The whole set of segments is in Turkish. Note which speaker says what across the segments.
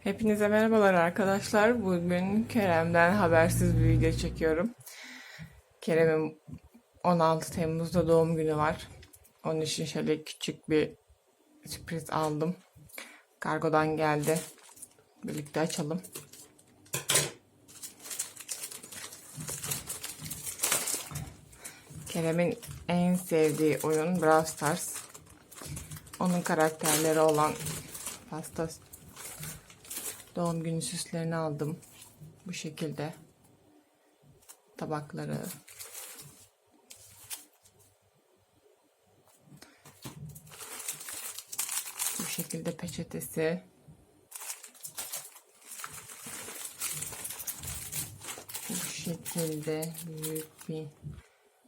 Speaker 1: Hepinize merhabalar arkadaşlar. Bugün Kerem'den habersiz bir video çekiyorum. Kerem'in 16 Temmuz'da doğum günü var. Onun için şöyle küçük bir sürpriz aldım. Kargodan geldi. Birlikte açalım. Kerem'in en sevdiği oyun Brawl Stars. Onun karakterleri olan pasta doğum günü süslerini aldım. Bu şekilde. Tabakları. Bu şekilde peçetesi. Bu şekilde büyük bir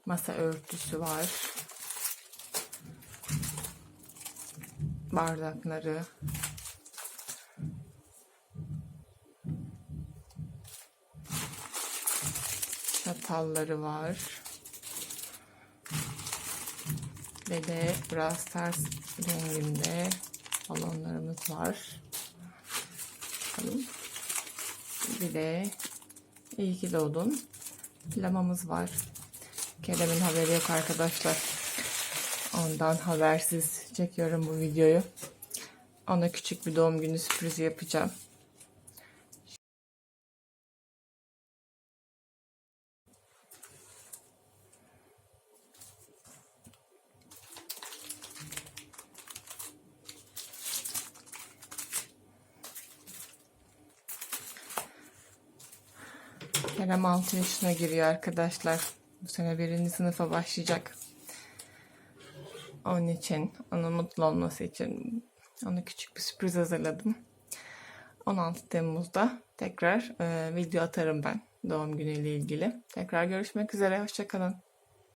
Speaker 1: masa örtüsü var. Bardakları. Çatalları var. Ve de Brawl Stars renginde balonlarımız var. Bakalım. Bir de iyi ki doğdun. Lamamız var. Kerem'in haberi yok arkadaşlar. Ondan habersiz çekiyorum bu videoyu. Ona küçük bir doğum günü sürprizi yapacağım. Kerem 6 yaşına giriyor arkadaşlar. Bu sene birinci sınıfa başlayacak. Onun için, onun mutlu olması için ona küçük bir sürpriz hazırladım. 16 Temmuz'da tekrar e, video atarım ben doğum günüyle ilgili. Tekrar görüşmek üzere, hoşçakalın.